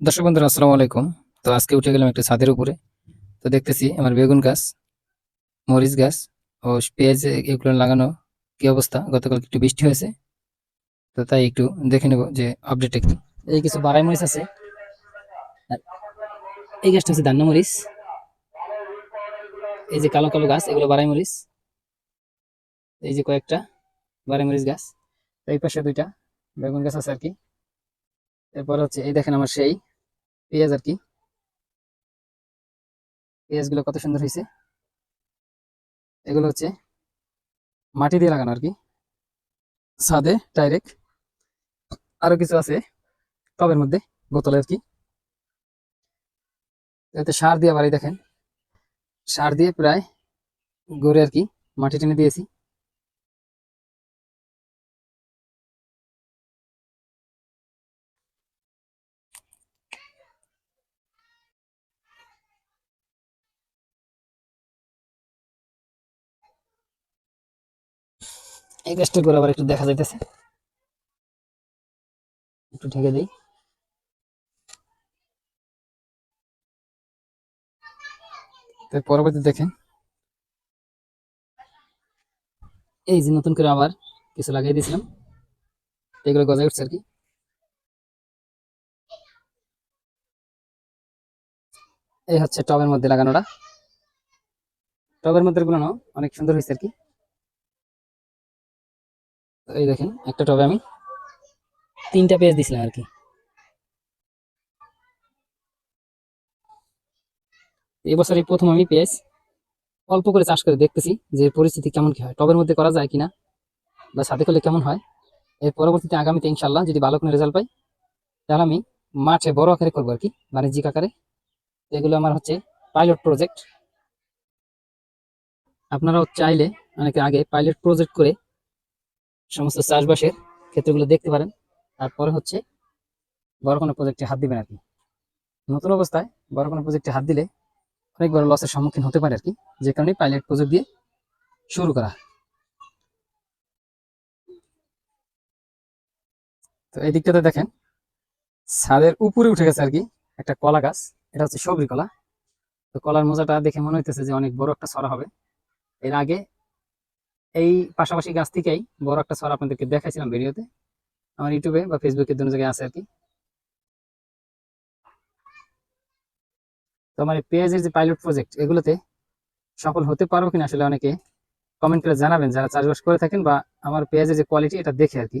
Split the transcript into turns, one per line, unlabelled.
দর্শক বন্ধুরা, আসসালামু আলাইকুম। তো আজকে উঠে গেলাম একটা ছাদের উপরে। তো দেখতেছি আমার বেগুন গাছ, মরিচ গাছ ও পেঁয়াজ এগুলো লাগানো কি অবস্থা? গতকাল একটু বৃষ্টি হয়েছে। তো তাই একটু দেখে নেব যে আপডেট একটু এই কিছু বাড়াই মরিচ আছে। এই গাছটা হচ্ছে দান্না মরিচ। এই যে কালো কালো গাছ, এগুলো বাড়াই মরিচ। এই যে কয়েকটা বাড়াই মরিচ গাছ। এই পাশে দুইটা বেগুন গাছ আছে আর কি। এরপর হচ্ছে, এই দেখেন আমার সেই পেঁয়াজ আর কি। পেঁয়াজগুলো কত সুন্দর হয়েছে। এগুলো হচ্ছে মাটি দিয়ে লাগানো আর কি। ছাদে ডাইরেক্ট আরও কিছু আছে টবের মধ্যে, বোতলে আর কি। সার দিয়ে বাড়ি দেখেন, সার দিয়ে প্রায় গড়ে আর কি মাটি টেনে দিয়েছি। এই গাছটা করে আবার একটু দেখা যাইতেছে। একটু ঢেকে দিই। পরবর্তী দেখেন। এই যে নতুন করে আবার কিছু লাগিয়ে দিয়েছিলাম। এগুলো গজায় উঠছে আর কি। এই হচ্ছে টবের মধ্যে লাগানোটা। টবের মধ্যে গুলো অনেক সুন্দর হয়েছে আর কি। এই দেখেন, একটা টবে আমি তিনটা পেজ দিছিলাম আর কি। এবছর এই প্রথম আমি পেঁয়াজ অল্প করে চাষ করে দেখতেছি যে পরিস্থিতি কেমন কি হয়, টবের মধ্যে করা যায় কিনা বা সাথে করলে কেমন হয়। এর পরবর্তীতে আগামীতে ইনশাল্লাহ যদি ভালো কোনো রেজাল্ট পাই, তাহলে আমি মাঠে বড় আকারে করব আর কি, বাণিজ্যিক আকারে। এগুলো আমার হচ্ছে পাইলট প্রজেক্ট আপনারাও চাইলে অনেকে আগে পাইলট প্রজেক্ট করে সমস্ত চাষবাসের ক্ষেত্রগুলো দেখতে পারেন। তারপরে হচ্ছে বড় কোনো প্রজেক্টে হাত দিবেন আর কি নতুন অবস্থায় বড় কোনো প্রজেক্টে হাত দিলে অনেক বড় লসের সম্মুখীন হতে পারে আর কি। যে কারণে পাইলট প্রজেক্ট দিয়ে শুরু করা। তো এই দিকটাতে দেখেন, ছাদের উপরে উঠে গেছে আর কি একটা কলা গাছ। এটা হচ্ছে সবরি কলা। তো কলার মোজাটা দেখে মনে হইতেছে যে অনেক বড় একটা ছড়া হবে। এর আগে এই পাশাপাশি গাছ থেকেই বড় একটা সর আপনাদেরকে দেখাইছিলাম ভিডিওতে। আমার ইউটিউবে বা ফেসবুকে দুটো জায়গায় আছে আর কি। তো আমার পেঁয়াজের যে পাইলট প্রজেক্ট এগুলোতে সফল হতে পারব কিনা আসলে অনেকে কমেন্ট করে জানাবেন, যারা চাষবাস করে থাকেন বা আমার পেঁয়াজের যে কোয়ালিটি এটা দেখে আর কি।